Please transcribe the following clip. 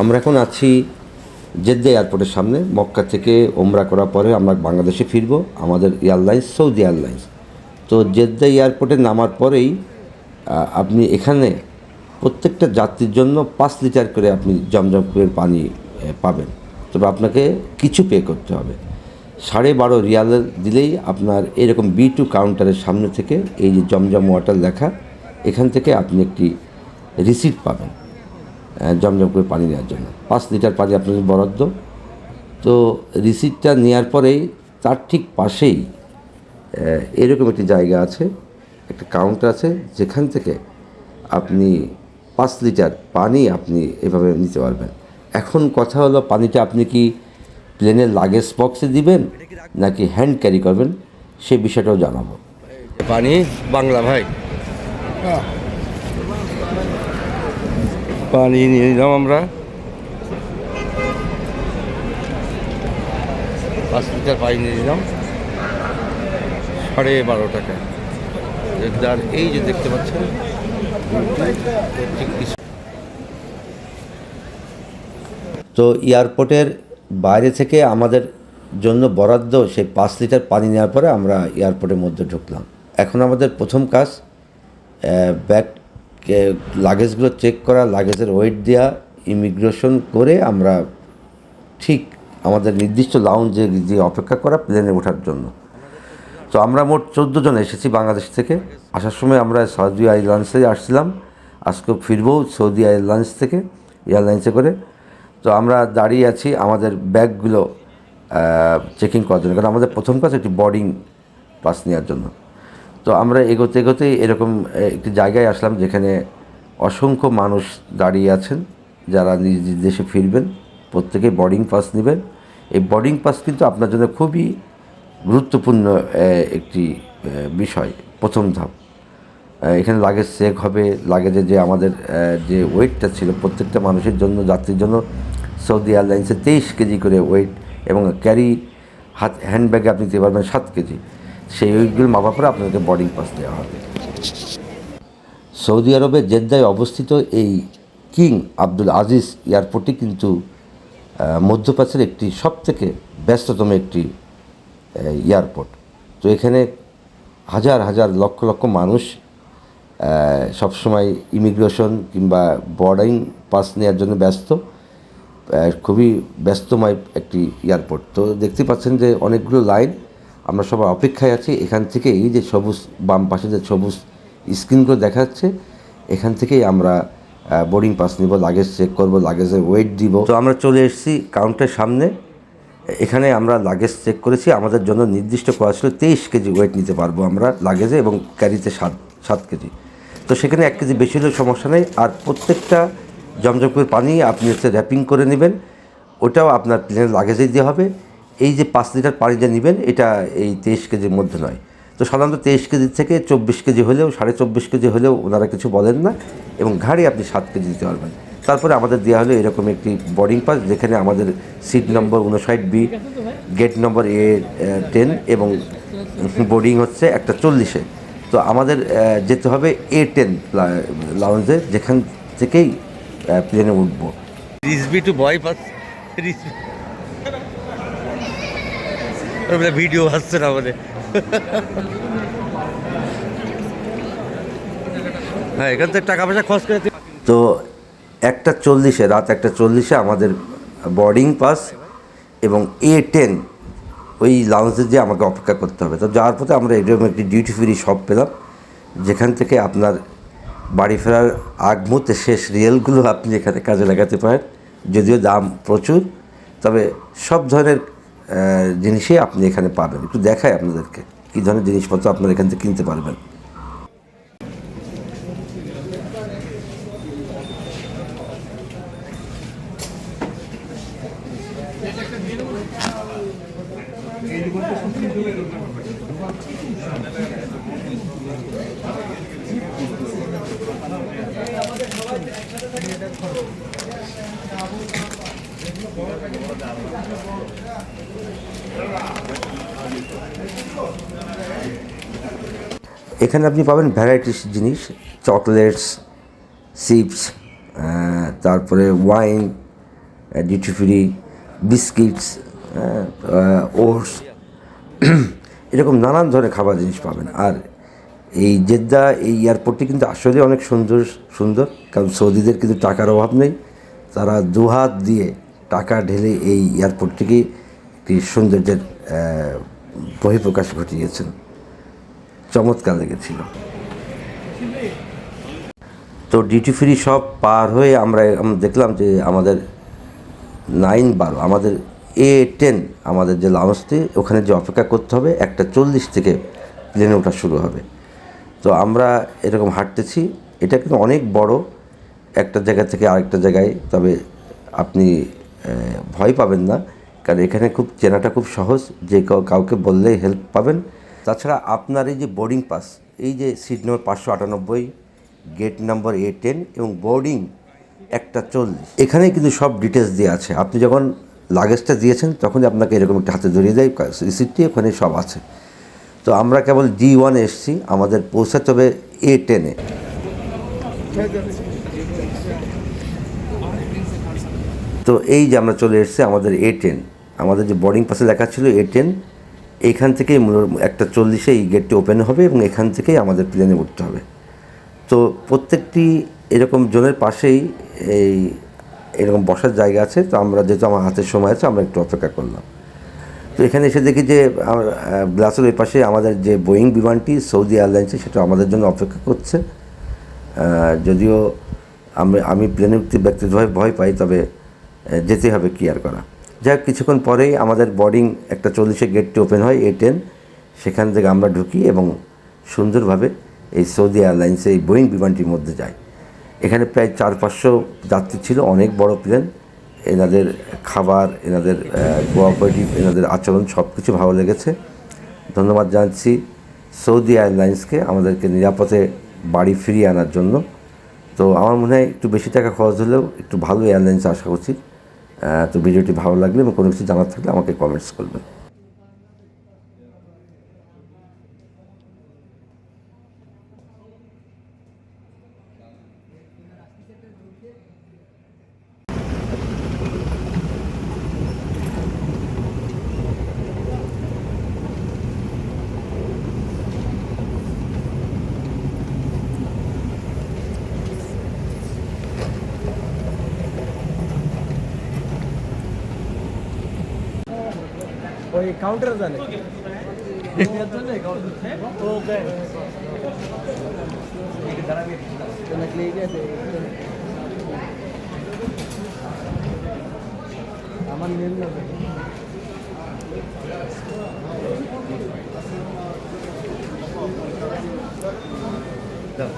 আমরা এখন আছি জেদ্দা এয়ারপোর্টের সামনে। মক্কা থেকে ওমরা করার পরে আমরা বাংলাদেশে ফিরবো, আমাদের এয়ারলাইন্স, সৌদি এয়ারলাইন্স। তো জেদ্দা এয়ারপোর্টে নামার পরেই আপনি এখানে প্রত্যেকটা যাত্রীর জন্য পাঁচ লিটার করে আপনি জমজমের পানি পাবেন। তবে আপনাকে কিছু পে করতে হবে। সাড়ে বারো রিয়ালের দিলেই আপনার এরকম বি টু কাউন্টারের সামনে থেকে এই যে জমজম ওয়াটার লেখা, এখান থেকে আপনি একটি রিসিপ্ট পাবেন জমজম করে পানি নেওয়ার জন্য। পাঁচ লিটার পানি আপনাদের বরাদ্দ। তো রিসিটটা নেওয়ার পরেই তার ঠিক পাশেই এরকম একটি জায়গা আছে একটা কাউন্টার আছে যেখান থেকে আপনি পাঁচ লিটার পানি আপনি এভাবে নিতে পারবেন। এখন কথা হলো পানিটা আপনি কি প্লেনের লাগেজ বক্সে দিবেন নাকি হ্যান্ড ক্যারি করবেন সে বিষয়টাও জানাব। পানি বাংলা ভাই। পানি নিয়ে নিলাম আমরা। পাঁচ লিটার পানি নিয়ে নিলাম। সাড়ে বারো টাকা। এই যে দেখতে পাচ্ছেন, তো এয়ারপোর্টের বাইরে থেকে আমাদের জন্য বরাদ্দ সেই পাঁচ লিটার পানি নেওয়ার পরে আমরা এয়ারপোর্টের মধ্যে ঢুকলাম। এখন আমাদের প্রথম কাজ ব্যাগ লাগেজগুলো চেক করা লাগেজের ওয়েট দেওয়া ইমিগ্রেশন করে আমরা ঠিক আমাদের নির্দিষ্ট লাউঞ্জে যে অপেক্ষা করা প্লেনে ওঠার জন্য। তো আমরা মোট চোদ্দ জন এসেছি বাংলাদেশ থেকে। আসার সময় আমরা সৌদি এয়ারলাইন্সে আসছিলাম। আজকে ফিরবো সৌদি এয়ারলাইন্স থেকে এয়ারলাইন্সে করে। তো আমরা দাঁড়িয়ে আছি আমাদের ব্যাগগুলো চেকিং করার জন্য। কারণ আমাদের প্রথম কাজ একটি বোর্ডিং পাস নেওয়ার জন্য। তো আমরা এগোতে এগোতে এরকম একটি জায়গায় আসলাম যেখানে অসংখ্য মানুষ দাঁড়িয়ে আছেন, যারা নিজ নিজ দেশে ফিরবেন প্রত্যেকে বোর্ডিং পাস নেবেন। এই বোর্ডিং পাস কিন্তু আপনার জন্য খুবই গুরুত্বপূর্ণ একটি বিষয়, প্রথম ধাপ। এখানে লাগেজ চেক হবে লাগেজে যে আমাদের যে ওয়েটটা ছিল প্রত্যেকটা মানুষের জন্য, যাত্রীর জন্য সৌদি এয়ারলাইন্সে তেইশ কেজি করে ওয়েট এবং ক্যারি হাত হ্যান্ডব্যাগে আপনি দিতে পারবেন সাত কেজি। সেই ওয়েটগুলো মাপা করে আপনাকে বোর্ডিং পাস দেওয়া হবে। সৌদি আরবের জেদ্দায় অবস্থিত এই কিং আব্দুল আজিজ এয়ারপোর্টটি কিন্তু মধ্যপ্রাচ্যের একটি সবথেকে ব্যস্ততম একটি এয়ারপোর্ট। তো এখানে হাজার হাজার লক্ষ লক্ষ মানুষ সবসময় ইমিগ্রেশন কিংবা বর্ডারিং পাস নেওয়ার জন্য ব্যস্ত খুবই ব্যস্তময় একটি এয়ারপোর্ট। তো দেখতে পাচ্ছেন যে অনেকগুলো লাইন আমরা সবাই অপেক্ষায় আছি, এখান থেকে এই যে সবুজ বাম পাশে যে সবুজ স্ক্রিনগুলো দেখা যাচ্ছে, এখান থেকেই আমরা বোর্ডিং পাস নিব লাগেজ চেক করব লাগেজের ওয়েট দিব। তো আমরা চলে এসেছি কাউন্টারের সামনে। এখানে আমরা লাগেজ চেক করেছি, আমাদের জন্য নির্দিষ্ট করা ছিল তেইশ কেজি ওয়েট নিতে পারব আমরা লাগেজে এবং ক্যারিতে সাত সাত কেজি। তো সেখানে এক কেজি বেশি হলেও সমস্যা নেই। আর প্রত্যেকটা জমজমপুর পানি আপনি হচ্ছে র্যাপিং করে নেবেন, ওটাও আপনার প্লেনের লাগেজেই দেওয়া হবে। এই যে পাঁচ লিটার পানি যে নেবেন, এটা এই তেইশ কেজির মধ্যে নয়। তো সাধারণত তেইশ কেজি থেকে চব্বিশ কেজি হলেও, সাড়ে চব্বিশ কেজি হলেও ওনারা কিছু বলেন না এবং ঘাড়ে আপনি সাত কেজি দিতে পারবেন। তারপরে আমাদের দেওয়া হলো এরকম একটি বোর্ডিং পাস যেখানে আমাদের সিট নম্বর উনষাট B gate number A ten এবং বোর্ডিং হচ্ছে একটা চল্লিশে তো আমাদের যেতে হবে এ টেন লাউঞ্জে যেখান থেকেই প্লেনে উঠবো। টু বয় পাস ভিডিও আসছে না বলে হ্যাঁ এখান থেকে টাকা পয়সা খরচ করে তো একটা চল্লিশে, রাত একটা চল্লিশে আমাদের বোর্ডিং পাস এবং এ টেন ওই লাউঞ্জে যে আমাকে অপেক্ষা করতে হবে। তো যাওয়ার পথে আমরা এরকম একটি ডিউটি ফ্রি শপ পেলাম, যেখান থেকে আপনার বাড়ি ফেরার আগ মুহূর্তে শেষ রিয়েলগুলো আপনি এখানে কাজে লাগাতে পারেন। যদিও দাম প্রচুর, তবে সব ধরনের জিনিসই আপনি এখানে পাবেন। একটু দেখায় আপনাদেরকে, কী ধরনের জিনিসপত্র আপনারা এখান থেকে কিনতে পারবেন। এখানে আপনি পাবেন ভ্যারাইটিস জিনিস চকলেটস চিপস তারপরে wine duty free biscuits oats এরকম নানান ধরনের খাবার জিনিস পাবেন। আর এই জেদ্দা, এই এয়ারপোর্টটি কিন্তু আসলে অনেক সুন্দর সুন্দর, কারণ সৌদিদের কিন্তু টাকার অভাব নেই। তারা দুহাত দিয়ে টাকা ঢেলে এই এয়ারপোর্টটিকে একটি সৌন্দর্যের বহিঃপ্রকাশ ঘটিয়েছেন। চমৎকার লেগেছিল। তো ডিউটি ফ্রি সব পার হয়ে আমরা দেখলাম যে আমাদের নাইন বারো, আমাদের এ টেন আমাদের যে লাউন্সটি ওখানে যে অপেক্ষা করতে হবে, একটা চল্লিশ থেকে প্লেনে ওঠা শুরু হবে। তো আমরা এরকম হাঁটতেছি। এটা কিন্তু অনেক বড়। একটা জায়গা থেকে আরেকটা জায়গায়, তবে আপনি ভয় পাবেন না। কারণ এখানে খুব চেনাটা খুব সহজ। যে কাউকে বললেই হেল্প পাবেন। তাছাড়া আপনার এই যে বোর্ডিং পাস এই যে সিট নম্বর পাঁচশো আটানব্বই গেট নাম্বার এ টেন এবং বোর্ডিং একটা চল্লিশ এখানে কিন্তু সব ডিটেলস দেওয়া আছে। আপনি যখন লাগেজটা দিয়েছেন, তখনই আপনাকে এরকম একটা হাতে ধরিয়ে দেয়। রিসিপ্টটি ওখানে সব আছে। তো আমরা কেবল জি ওয়ানে এসছি। আমাদের পৌঁছাতে হবে এ। টেনে তো এই যে আমরা চলে এসেছি আমাদের এ টেন আমাদের যে বোর্ডিং পাসে লেখা ছিল এ টেন এইখান থেকেই একটা চল্লিশে এই গেটটি ওপেন হবে এবং এখান থেকেই আমাদের প্লেনে উঠতে হবে। তো প্রত্যেকটি এরকম জোনের পাশেই এই এরকম বসার জায়গা আছে, তো আমরা যেহেতু আমার হাতের সময় আছে, আমরা একটু অপেক্ষা করলাম। তো এখানে এসে দেখি যে গ্লাসের ওই পাশে আমাদের যে বোয়িং বিমানটি সৌদি এয়ারলাইন্সে সেটা আমাদের জন্য অপেক্ষা করছে। যদিও আমি আমি প্লেনে উঠতে ব্যক্তিগতভাবে ভয় পাই, তবে যেতে হবে কেয়ার করা। যাই হোক, কিছুক্ষণ পরেই আমাদের বোর্ডিং একটা চল্লিশে গেটটি ওপেন হয় এ টেন সেখান থেকে আমরা ঢুকি এবং সুন্দরভাবে এই সৌদি এয়ারলাইন্সে এই বোয়িং বিমানটির মধ্যে যাই। এখানে প্রায় চার পাঁচশো যাত্রী ছিল অনেক বড় প্লেন এনাদের খাবার এনাদের কোঅপারেটিভ এনাদের আচরণ সব কিছু ভালো লেগেছে। ধন্যবাদ জানাচ্ছি সৌদি এয়ারলাইন্সকে আমাদেরকে নিরাপদে বাড়ি ফিরিয়ে আনার জন্য। তো আমার মনে হয় একটু বেশি টাকা খরচ হলেও একটু ভালো এয়ারলাইন্স আশা উচিত তো ভিডিওটি ভালো লাগলে এবং কোনো কিছু জানার থাকলে আমাকে কমেন্টস করবেন। ওই কাউন্টারে জানে ওকে আমার নীল দাও।